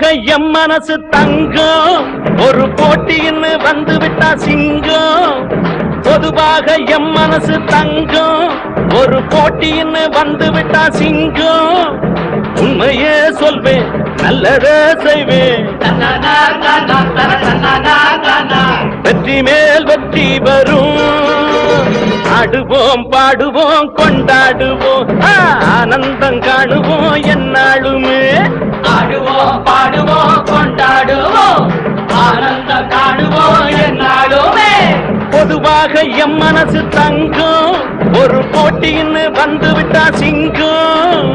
உலக எம் மனசு தங்கம். ஒரு போட்டின்னு வந்து விட்டா சிங்கம். பொதுவாக எம் மனசு தங்கம். ஒரு போட்டின்னு வந்து விட்டா சிங்கம். உண்மையே சொல்வேன் நல்லதே செய்வேன். வெற்றி மேல் வெற்றி வரும். ஆடுவோம் பாடுவோம் கொண்டாடுவோம். ஆனந்தம் காணுவோம் என்னாலுமே. ஆடுவோம் பாடுவோம் கொண்டாடுவோம். ஆனந்தம் காணுவோம் என்னாலுமே. பொதுவாக எம் மனசு தங்கம். ஒரு போட்டின்னு வந்து விட்டா சிங்கம்.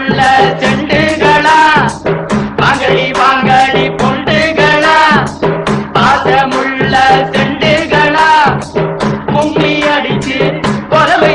உள்ள செண்டுகளா? வாங்கடி வாங்கடி பொண்டுகளா? பாசமுள்ள செண்டுகளா? மும்மி அடிச்சு கொலவை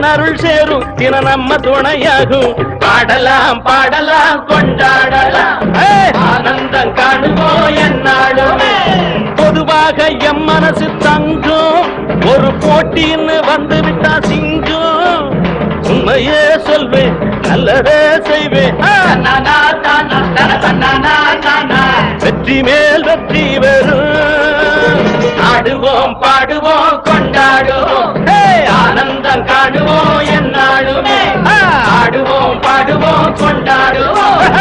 அம்மன் அருள் சேரும். தின நம்ம துணையாகும். பாடலாம் பாடலாம் கொண்டாடலாம்! ஆனந்தம் காணுவோம் என்னாலுமே பொதுவாக எம் மனசு தங்கம். ஒரு போட்டின்னு வந்து விட்டா சிங்கம். உண்மையே சொல்வேன் நல்லதே செய்வேன். வெற்றி மேல் வெற்றி வரும் ஆடுவோம் பாடுவோம் கொண்டாடுவோம். காணுவோம்